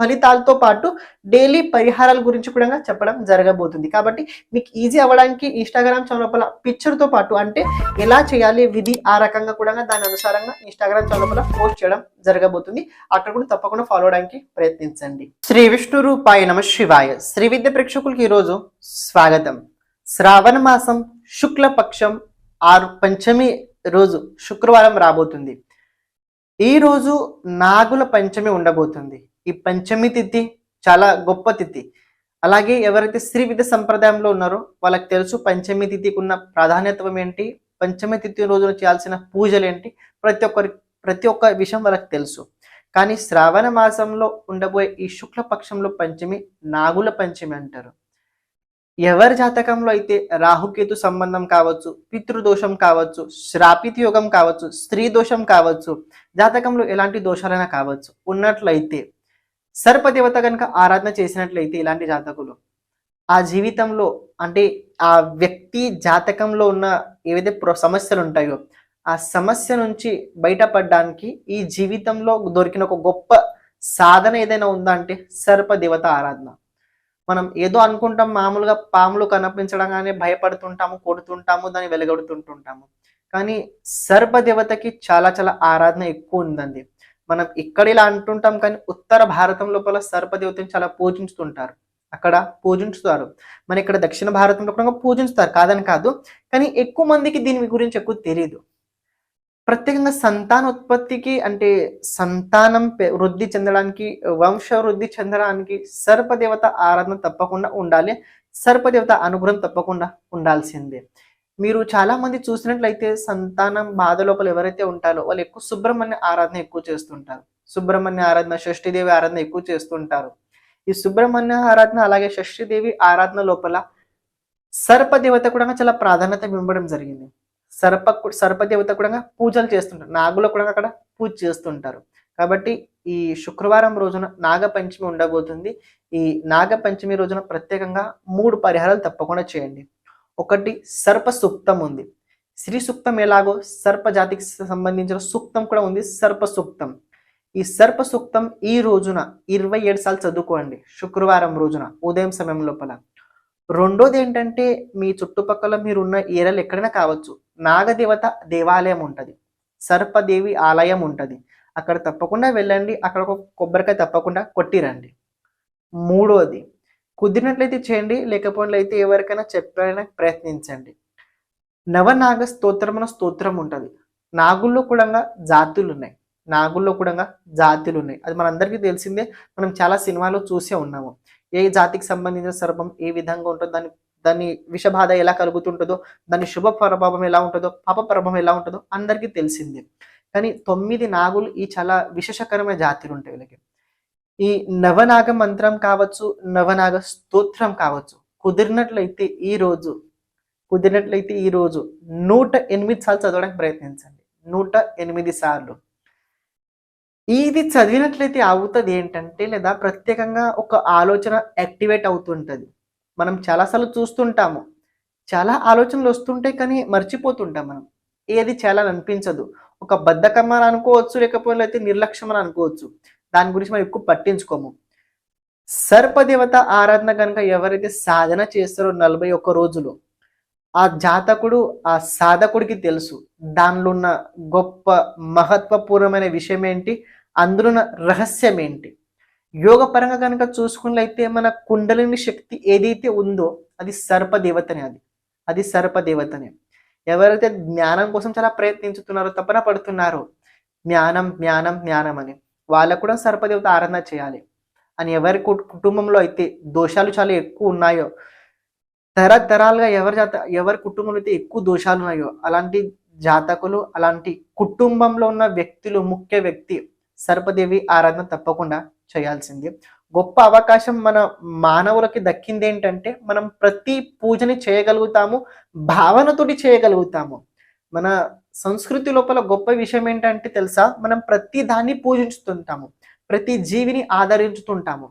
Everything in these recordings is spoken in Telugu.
ఫలితాలతో పాటు డైలీ పరిహారాల గురించి కూడా చెప్పడం జరగబోతుంది. కాబట్టి మీకు ఈజీ అవ్వడానికి ఇన్స్టాగ్రామ్ ఛానల్ పిక్చర్తో పాటు అంటే ఎలా చేయాలి విధి ఆ రకంగా కూడా దాని అనుసారంగా ఇన్స్టాగ్రామ్ ఛానల్ పోస్ట్ చేయడం జరగబోతుంది. అక్కడ కూడా తప్పకుండా ఫాలో అవడానికి ప్రయత్నించండి. శ్రీ విష్ణు రూపాయ నమ శివాయ. శ్రీ విద్య ప్రేక్షకులకి ఈరోజు స్వాగతం. శ్రావణ మాసం శుక్ల పక్షం ఆరు పంచమి రోజు శుక్రవారం రాబోతుంది. ఈ రోజు నాగుల పంచమి ఉండబోతుంది. ఈ పంచమి తిథి చాలా గొప్ప తిథి. అలాగే ఎవరైతే స్త్రీ విద్య సంప్రదాయంలో ఉన్నారో వాళ్ళకి తెలుసు పంచమి తిథికి ఉన్న ప్రాధాన్యత్వం ఏంటి పంచమి తిథి రోజున చేయాల్సిన పూజలు ఏంటి ప్రతి ఒక్కరి ప్రతి ఒక్క విషయం వాళ్ళకి తెలుసు. కానీ శ్రావణ మాసంలో ఉండబోయే ఈ శుక్ల పక్షంలో పంచమి నాగుల పంచమి అంటారు. ఎవరి జాతకంలో అయితే రాహుకేతు సంబంధం కావచ్చు పితృదోషం కావచ్చు శ్రాపిత యోగం కావచ్చు స్త్రీ దోషం కావచ్చు జాతకంలో ఎలాంటి దోషాలైనా కావచ్చు ఉన్నట్లయితే సర్పదేవత కనుక ఆరాధన చేసినట్లయితే ఇలాంటి జాతకులు ఆ జీవితంలో అంటే ఆ వ్యక్తి జాతకంలో ఉన్న ఏవైతే ప్ర- సమస్యలు ఉంటాయో ఆ సమస్య నుంచి బయటపడడానికి ఈ జీవితంలో దొరికిన ఒక గొప్ప సాధన ఏదైనా ఉందా అంటే సర్పదేవత ఆరాధన. మనం ఏదో అనుకుంటాం మామూలుగా పాములు కనిపించడంగానే భయపడుతుంటాము కొడుతుంటాము దాన్ని వెలగొడుతుంటుంటాము. కానీ సర్పదేవతకి చాలా చాలా ఆరాధన ఎక్కువ ఉందండి. మనం ఇక్కడ ఇలా అంటుంటాం కానీ ఉత్తర భారతం లోపల సర్పదేవతని చాలా పూజించుతుంటారు. అక్కడ పూజించుతారు. మన ఇక్కడ దక్షిణ భారతంలో కూడా పూజించుతారు. కాదని కాదు. కానీ ఎక్కువ మందికి దీని గురించి ఎక్కువ తెలియదు ప్రత్యేకంగా సంతాన ఉత్పత్తికి అంటే సంతానం వృద్ధి చెందడానికి వంశ వృద్ధి చెందడానికి సర్పదేవత ఆరాధన తప్పకుండా ఉండాలి. సర్పదేవత అనుగ్రహం తప్పకుండా ఉండాల్సిందే. మీరు చాలా మంది చూసినట్లయితే సంతానం బాధ లోపల ఎవరైతే ఉంటారో వాళ్ళు ఎక్కువ సుబ్రహ్మణ్య ఆరాధన ఎక్కువ చేస్తుంటారు. సుబ్రహ్మణ్య ఆరాధన షష్ఠీదేవి ఆరాధన ఎక్కువ చేస్తుంటారు. ఈ సుబ్రహ్మణ్య ఆరాధన అలాగే షష్ఠీదేవి ఆరాధన లోపల సర్పదేవత కూడా చాలా ప్రాధాన్యత ఇవ్వడం జరిగింది. సర్ప సర్పదేవత కూడా పూజలు చేస్తుంటారు. నాగులు కూడా అక్కడ పూజ చేస్తుంటారు. కాబట్టి ఈ శుక్రవారం రోజున నాగపంచమి ఉండబోతుంది. ఈ నాగపంచమి రోజున ప్రత్యేకంగా మూడు పరిహారాలు తప్పకుండా చేయండి. ఒకటి సర్ప సూక్తం ఉంది. శ్రీ సూక్తం ఎలాగో సర్ప జాతికి సంబంధించిన సూక్తం కూడా ఉంది సర్ప సూక్తం ఈ సర్ప సూక్తం ఈ రోజున ఇరవై ఏడు సార్లు చదువుకోండి శుక్రవారం రోజున ఉదయం సమయం లోపల. రెండోది ఏంటంటే మీ చుట్టుపక్కల మీరున్న ఏరలు ఎక్కడైనా కావచ్చు నాగదేవత దేవాలయం ఉంటుంది సర్పదేవి ఆలయం ఉంటుంది. అక్కడ తప్పకుండా వెళ్ళండి అక్కడ ఒక కొబ్బరికాయ తప్పకుండా కొట్టిరండి. మూడోది కుదిరినట్లయితే చేయండి లేకపోతే ఎవరికైనా చెప్పడానికి ప్రయత్నించండి. నవనాగ స్తోత్రం అన్న స్తోత్రం ఉంటుంది. నాగుల్లో కూడా జాతులు ఉన్నాయి నాగుల్లో కూడా జాతులు ఉన్నాయి అది మనందరికీ తెలిసిందే. మనం చాలా సినిమాలో చూసే ఉన్నాము. ఏ జాతికి సంబంధించిన సర్పం ఏ విధంగా ఉంటుందో దాని దాని విషబాధ ఎలా కలుగుతుంటుందో దాని శుభ ప్రభావం ఎలా ఉంటుందో పాప ప్రభావం ఎలా ఉంటుందో అందరికీ తెలిసిందే. కానీ తొమ్మిది నాగులు ఈ చాలా విశేషకరమైన జాతులు ఉంటాయి వీళ్ళకి. ఈ నవనాగ మంత్రం కావచ్చు నవనాగ స్తోత్రం కావచ్చు కుదిరినట్లయితే ఈ రోజు కుదిరినట్లయితే ఈ రోజు నూట ఎనిమిది సార్లు చదవడానికి ప్రయత్నించండి. నూట ఎనిమిది సార్లు. ఇది చదివినట్లయితే అవుతుంది ఏంటంటే లేదా ప్రత్యేకంగా ఒక ఆలోచన యాక్టివేట్ అవుతుంటుంది. మనం చాలాసార్లు చూస్తుంటాము. చాలా ఆలోచనలు వస్తుంటాయి కానీ మర్చిపోతుంటాం మనం. ఏది చాలా అనిపించదు. ఒక బద్ధకం అని అనుకోవచ్చు లేకపోతే నిర్లక్ష్యం అని అనుకోవచ్చు. దాని గురించి మనం ఎక్కువ పట్టించుకోము. సర్పదేవత ఆరాధన కనుక ఎవరైతే సాధన చేస్తారో నలభై ఒక్క రోజులు ఆ జాతకుడు ఆ సాధకుడికి తెలుసు దానిలో ఉన్న గొప్ప మహత్వపూర్ణమైన విషయం ఏంటి అందులో ఉన్న రహస్యం ఏంటి. యోగ పరంగా కనుక చూసుకున్నట్లయితే మన కుండలిని శక్తి ఏదైతే ఉందో అది సర్పదేవతనే అది. అది సర్పదేవతనే. ఎవరైతే జ్ఞానం కోసం చాలా ప్రయత్నించుతున్నారో తపన పడుతున్నారో జ్ఞానం జ్ఞానం జ్ఞానం అని. వాళ్ళకు కూడా సర్పదేవత ఆరాధన చేయాలి. అని ఎవరి కుటుంబంలో అయితే దోషాలు చాలా ఎక్కువ ఉన్నాయో తరతరాలుగా ఎవరి జాత ఎవరి కుటుంబంలో అయితే ఎక్కువ దోషాలు ఉన్నాయో అలాంటి జాతకులు అలాంటి కుటుంబంలో ఉన్న వ్యక్తులు ముఖ్య వ్యక్తి సర్పదేవి ఆరాధన తప్పకుండా చేయాల్సింది. గొప్ప అవకాశం మన మానవులకి దక్కింది ఏంటంటే మనం ప్రతి పూజని చేయగలుగుతాము భావనతోటి చేయగలుగుతాము. మన సంస్కృతి లోపల గొప్ప విషయం ఏంటంటే తెలుసా? మనం ప్రతి దాన్ని పూజించుతుంటాము. ప్రతి జీవిని ఆదరించుతుంటాము.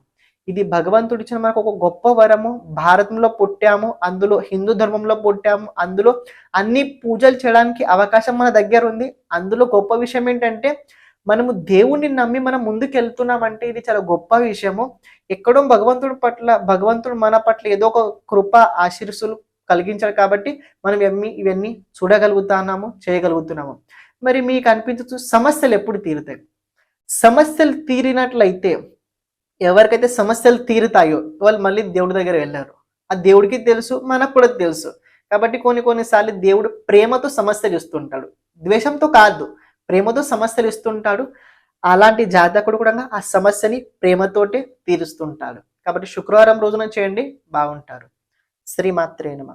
ఇది భగవంతుడు ఇచ్చిన మనకు ఒక గొప్ప వరము. భారతంలో పుట్టాము. అందులో హిందూ ధర్మంలో పుట్టాము. అందులో అన్ని పూజలు చేయడానికి అవకాశం మన దగ్గర ఉంది. అందులో గొప్ప విషయం ఏంటంటే మనము దేవుణ్ణి నమ్మి మనం ముందుకు వెళ్తున్నామంటే ఇది చాలా గొప్ప విషయము. ఎక్కడో భగవంతుడి పట్ల భగవంతుడు మన పట్ల ఏదో ఒక కృప ఆశీర్సులు కలిగించాడు కాబట్టి మనం ఇవన్నీ ఇవన్నీ చూడగలుగుతున్నాము చేయగలుగుతున్నాము. మరి మీకు అనిపించచ్చు సమస్యలు ఎప్పుడు తీరుతాయి? సమస్యలు తీరినట్లయితే ఎవరికైతే సమస్యలు తీరుతాయో వాళ్ళు మళ్ళీ దేవుడి దగ్గర వెళ్ళారు. ఆ దేవుడికి తెలుసు మనకు కూడా తెలుసు. కాబట్టి కొన్ని కొన్నిసార్లు దేవుడు ప్రేమతో సమస్యలు ఇస్తుంటాడు. ద్వేషంతో కాదు ప్రేమతో సమస్యలు ఇస్తుంటాడు. అలాంటి జాతకుడు కూడా ఆ సమస్యని ప్రేమతోటే తీరుస్తుంటాడు. కాబట్టి శుక్రవారం రోజున చేయండి బాగుంటారు. శ్రీమాత్రే నమ.